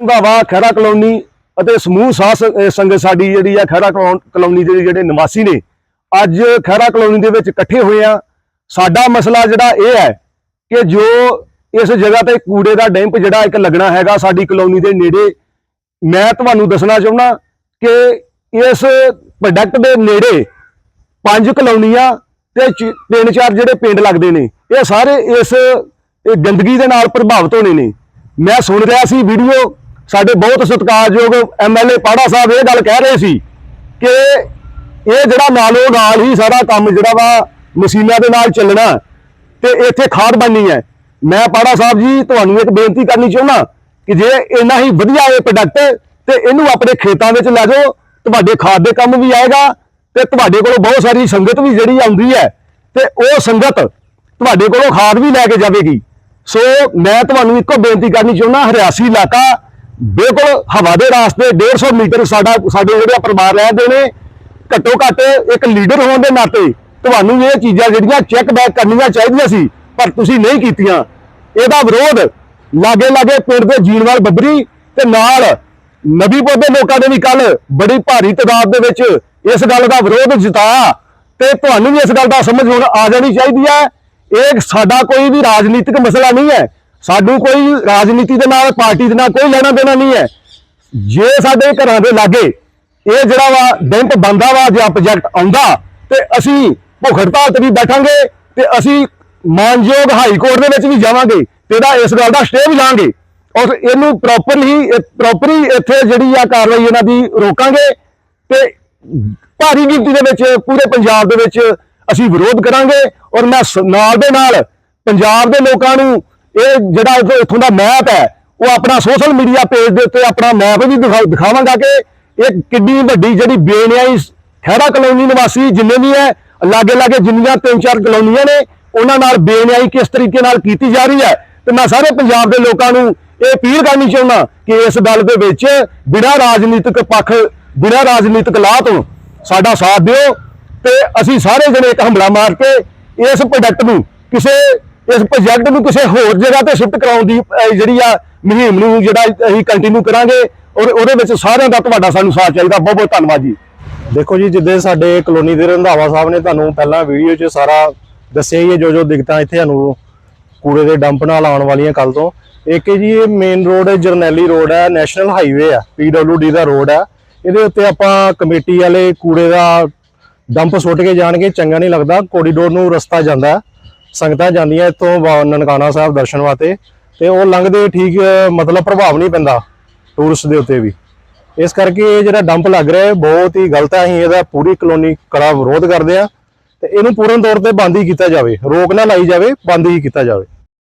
Randhawa Khaira colony ਅਤੇ ਸਮੂਹ ਸਾਹ ਸ- ਸੰਗਤ ਸਾਡੀ ਜਿਹੜੀ ਆ ਖੈਰਾ ਕਲੋ- ਕਲੋਨੀ ਦੇ ਜਿਹੜੇ ਨਿਵਾਸੀ ਨੇ, ਅੱਜ ਖੈਰਾ ਕਲੋਨੀ ਦੇ ਵਿੱਚ ਇਕੱਠੇ ਹੋਏ ਆ। ਸਾਡਾ ਮਸਲਾ ਜਿਹੜਾ ਇਹ ਹੈ ਕਿ ਜੋ ਇਸ ਜਗ੍ਹਾ ਤੇ ਕੂੜੇ ਦਾ ਡੈਂਪ ਜਿਹੜਾ ਇੱਕ ਲੱਗਣਾ ਹੈਗਾ ਸਾਡੀ ਕਲੋਨੀ ਦੇ ਨੇੜੇ, ਮੈਂ ਤੁਹਾਨੂੰ ਦੱਸਣਾ ਚਾਹੁੰਦਾ ਕਿ ਇਸ ਪ੍ਰੋਡਕਟ ਦੇ ਨੇੜੇ ਪੰਜ ਕਲੋਨੀਆਂ ਤੇ ਚ- ਤਿੰਨ ਚਾਰ ਜਿਹੜੇ ਪਿੰਡ ਲੱਗਦੇ ਨੇ, ਇਹ ਸਾਰੇ ਇਸ ਗੰਦਗੀ ਦੇ ਨਾਲ ਪ੍ਰਭਾਵਿਤ ਹੋਣੇ ਨੇ। ਮੈਂ ਸੁਣ ਰਿਹਾ ਸੀ ਵੀਡੀਓ ਸਾਡੇ ਬਹੁਤ ਸਤਿਕਾਰਯੋਗ ਐਮਐਲਏ ਪਾੜਾ ਸਾਹਿਬ ਇਹ ਗੱਲ ਕਹਿ ਰਹੇ ਸੀ ਕਿ ਇਹ ਜਿਹੜਾ ਨਾਲੋਂ ਨਾਲ ਹੀ ਸਾਰਾ ਕੰਮ ਜਿਹੜਾ ਵਾ ਮਸ਼ੀਨਾਂ ਦੇ ਨਾਲ ਚੱਲਣਾ ਤੇ ਇੱਥੇ ਖਾਦ ਬਣਨੀ ਹੈ। ਮੈਂ ਪਾੜਾ ਸਾਹਿਬ ਜੀ ਤੁਹਾਨੂੰ ਇੱਕ ਬੇਨਤੀ ਕਰਨੀ ਚਾਹੁੰਦਾ ਕਿ ਜੇ ਇੰਨਾ ਹੀ ਵਧੀਆ ਇਹ ਪ੍ਰੋਡਕਟ ਤੇ ਇਹਨੂੰ ਆਪਣੇ ਖੇਤਾਂ ਵਿੱਚ ਲੈ ਜਾਓ, ਤੁਹਾਡੇ ਖਾਦ ਦੇ ਕੰਮ ਵੀ ਆਏਗਾ ਤੇ ਤੁਹਾਡੇ ਕੋਲੋਂ ਬਹੁਤ ਸਾਰੀ ਸੰਗਤ ਵੀ ਜਿਹੜੀ ਆਉਂਦੀ ਹੈ ਤੇ ਉਹ ਸੰਗਤ ਤੁਹਾਡੇ ਕੋਲੋਂ ਖਾਦ ਵੀ ਲੈ ਕੇ ਜਾਵੇਗੀ। ਸੋ ਮੈਂ ਤੁਹਾਨੂੰ ਇੱਕੋ ਬੇਨਤੀ ਕਰਨੀ ਚਾਹੁੰਦਾ, ਹਰਿਆਸੀ ਇਲਾਕਾ ਬਿਲਕੁਲ ਹਵਾ ਦੇ ਰਾਸਤੇ 150 ਮੀਟਰ ਸਾਡਾ ਸਾਡੇ ਜਿਹੜੇ ਪਰਿਵਾਰ ਰਹਿੰਦੇ ਨੇ, ਘੱਟੋ ਘੱਟ ਇੱਕ ਲੀਡਰ ਹੋਣ ਦੇ ਨਾਤੇ ਤੁਹਾਨੂੰ ਇਹ ਚੀਜ਼ਾਂ ਜਿਹੜੀਆਂ ਚੈੱਕ ਬੈਕ ਕਰਨੀਆਂ ਚਾਹੀਦੀਆਂ ਸੀ, ਪਰ ਤੁਸੀਂ ਨਹੀਂ ਕੀਤੀਆਂ। ਇਹਦਾ ਵਿਰੋਧ ਲਾਗੇ ਲਾਗੇ ਪਿੰਡ ਦੇ ਜੀਣਵਾਲ ਬੱਬਰੀ ਤੇ ਨਾਲ ਨਬੀਪੁਰ ਦੇ ਲੋਕਾਂ ਨੇ ਵੀ ਕੱਲ ਬੜੀ ਭਾਰੀ ਤਾਦਾਦ ਦੇ ਵਿੱਚ ਇਸ ਗੱਲ ਦਾ ਵਿਰੋਧ ਜਤਾਇਆ ਤੇ ਤੁਹਾਨੂੰ ਵੀ ਇਸ ਗੱਲ ਦਾ ਸਮਝ ਹੁਣ ਆ ਜਾਣੀ ਚਾਹੀਦੀ ਹੈ। ਇਹ ਸਾਡਾ ਕੋਈ ਵੀ ਰਾਜਨੀਤਿਕ ਮਸਲਾ ਨਹੀਂ ਹੈ। ਸਾਨੂੰ ਕੋਈ ਰਾਜਨੀਤੀ ਦੇ ਨਾਲ, ਪਾਰਟੀ ਦੇ ਨਾਲ ਕੋਈ ਲੈਣਾ ਦੇਣਾ ਨਹੀਂ ਹੈ। ਜੇ ਸਾਡੇ ਘਰਾਂ ਦੇ ਲਾਗੇ ਇਹ ਜਿਹੜਾ ਵਾ ਡੈਂਪ ਬੰਦਾ ਵਾ, ਜਾਂ ਪ੍ਰੋਜੈਕਟ ਆਉਂਦਾ, ਤੇ ਅਸੀਂ ਭੁੱਖ ਹੜਤਾਲ ਤੇ ਵੀ ਬੈਠਾਂਗੇ, ਤੇ ਅਸੀਂ ਮਾਨਯੋਗ ਹਾਈ ਕੋਰਟ ਦੇ ਵਿੱਚ ਵੀ ਜਾਵਾਂਗੇ, ਤੇ ਇਹਦਾ ਇਸ ਗੱਲ ਦਾ ਸਟੇ ਵੀ ਲਾਂਗੇ। ਔਰ ਇਹਨੂੰ ਪ੍ਰੋਪਰਲੀ ਪ੍ਰੋਪਰਲੀ ਇੱਥੇ ਜਿਹੜੀ ਆ ਕਾਰਵਾਈ ਇਹਨਾਂ ਦੀ ਰੋਕਾਂਗੇ, ਤੇ ਭਾਰੀ ਗਿਣਤੀ ਦੇ ਵਿੱਚ ਪੂਰੇ ਪੰਜਾਬ ਦੇ ਵਿੱਚ ਅਸੀਂ ਵਿਰੋਧ ਕਰਾਂਗੇ, ਔਰ ਮੈਂ ਸ- ਨਾਲ ਦੇ ਨਾਲ ਪੰਜਾਬ ਦੇ ਲੋਕਾਂ ਨੂੰ ਇਹ ਜਿਹੜਾ ਇੱਥੋਂ- ਇੱਥੋਂ ਦਾ ਮੈਪ ਹੈ, ਉਹ ਆਪਣਾ ਸੋਸ਼ਲ ਮੀਡੀਆ ਪੇਜ ਦੇ ਉੱਤੇ ਆਪਣਾ ਮੈਪ ਵੀ ਦਿਖਾ- ਦਿਖਾਵਾਂਗਾ ਕਿ ਇਹ ਕਿੰਨੀ ਵੱਡੀ ਜਿਹੜੀ ਬੇਨਿਆਈ ਖਹਿਰਾ ਕਲੋਨੀ ਨਿਵਾਸੀ ਜਿੰਨੇ ਵੀ ਹੈ ਲਾਗੇ ਲਾਗੇ ਜਿੰਨੀਆਂ ਤਿੰਨ ਚਾਰ ਕਲੋਨੀਆਂ ਨੇ, ਉਹਨਾਂ ਨਾਲ ਬੇਨਿਆਈ ਕਿਸ ਤਰੀਕੇ ਨਾਲ ਕੀਤੀ ਜਾ ਰਹੀ ਹੈ। ਤੇ ਮੈਂ ਸਾਰੇ ਪੰਜਾਬ ਦੇ ਲੋਕਾਂ ਨੂੰ ਇਹ ਅਪੀਲ ਕਰਨੀ ਚਾਹੁੰਦਾ ਕਿ ਇਸ ਗੱਲ ਦੇ ਵਿੱਚ ਬਿਨਾਂ ਰਾਜਨੀਤਿਕ ਪੱਖ, ਬਿਨਾਂ ਰਾਜਨੀਤਿਕ ਲਾਹ ਤੋਂ ਸਾਡਾ ਸਾਥ ਦਿਓ ਤੇ ਅਸੀਂ ਸਾਰੇ ਜਣੇ ਇੱਕ ਹਮਲਾ ਮਾਰ ਕੇ ਇਸ ਪ੍ਰੋਡਕਟ ਨੂੰ ਕਿਸੇ ਇਸ ਪ੍ਰੋਜੈਕਟ ਨੂੰ ਕਿਸੇ ਹੋਰ ਜਗ੍ਹਾ ਤੇ ਸ਼ਿਫਟ ਕਰਾਉਣ ਦੀ ਜਿਹੜੀ ਆ ਮੁਹਿੰਮ ਨੂੰ ਜਿਹੜਾ ਅਸੀਂ ਕੰਟੀਨਿਊ ਕਰਾਂਗੇ ਔਰ ਉਹਦੇ ਵਿੱਚ ਸਾਰਿਆਂ ਦਾ ਤੁਹਾਡਾ ਸਾਨੂੰ ਸਾਥ ਚਾਹੀਦਾ। ਬਹੁਤ ਬਹੁਤ ਧੰਨਵਾਦ ਜੀ। ਦੇਖੋ ਜੀ, ਜਿੱਦੇ ਸਾਡੇ ਕਲੋਨੀ ਦੇ ਰੰਧਾਵਾ ਸਾਹਿਬ ਨੇ ਤੁਹਾਨੂੰ ਪਹਿਲਾਂ ਵੀਡੀਓ 'ਚ ਸਾਰਾ ਦੱਸਿਆ ਹੀ ਹੈ, ਜੋ ਜੋ ਦਿੱਕਤਾਂ ਇੱਥੇ ਸਾਨੂੰ ਕੂੜੇ ਦੇ ਡੰਪ ਨਾਲ ਆਉਣ ਵਾਲੀਆਂ ਕੱਲ ਤੋਂ। ਇੱਕ ਜੀ, ਇਹ ਮੇਨ ਰੋਡ ਹੈ, ਜਰਨੈਲੀ ਰੋਡ ਹੈ ਨੈਸ਼ਨਲ ਹਾਈਵੇ ਹੈ ਪੀਡਬਲਯੂਡੀ ਦਾ ਰੋਡ ਹੈ। ਇਹਦੇ ਉੱਤੇ ਆਪਾਂ ਕਮੇਟੀ ਵਾਲੇ ਕੂੜੇ ਦਾ ਡੰਪ ਸੁੱਟ ਕੇ ਜਾਣਗੇ, ਚੰਗਾ ਨਹੀਂ ਲੱਗਦਾ ਕੋਰੀਡੋਰ ਨੂੰ ਰਸਤਾ ਜਾਂਦਾ ਸੰਗਤਾਂ ਜਾਂਦੀਆਂ ਇੱਥੋਂ ਵਾ- ਨਨਕਾਣਾ ਸਾਹਿਬ ਦਰਸ਼ਨ ਵਾਸਤੇ ਤੇ ਉਹ ਲੰਘਦੇ ਠੀਕ ਮਤਲਬ ਪ੍ਰਭਾਵ ਨਹੀਂ ਪੈਂਦਾ ਟੂਰਿਸਟ ਦੇ ਉੱਤੇ ਵੀ। ਇਸ ਕਰਕੇ ਇਹ ਜਿਹੜਾ ਡੰਪ ਲੱਗ ਰਿਹਾ ਹੈ ਬਹੁਤ ਹੀ ਗਲਤ ਹੈ, ਅਸੀਂ ਇਹਦਾ ਪੂਰੀ ਕਲੋਨੀ ਕੜਾ ਵਿਰੋਧ ਕਰਦੇ ਆ ਤੇ ਇਹਨੂੰ ਪੂਰਨ ਤੌਰ ਤੇ ਬੰਦ ਹੀ ਕੀਤਾ ਜਾਵੇ, ਰੋਕ ਨਾ ਲਾਈ ਜਾਵੇ, ਬੰਦ ਹੀ ਕੀਤਾ ਜਾਵੇ।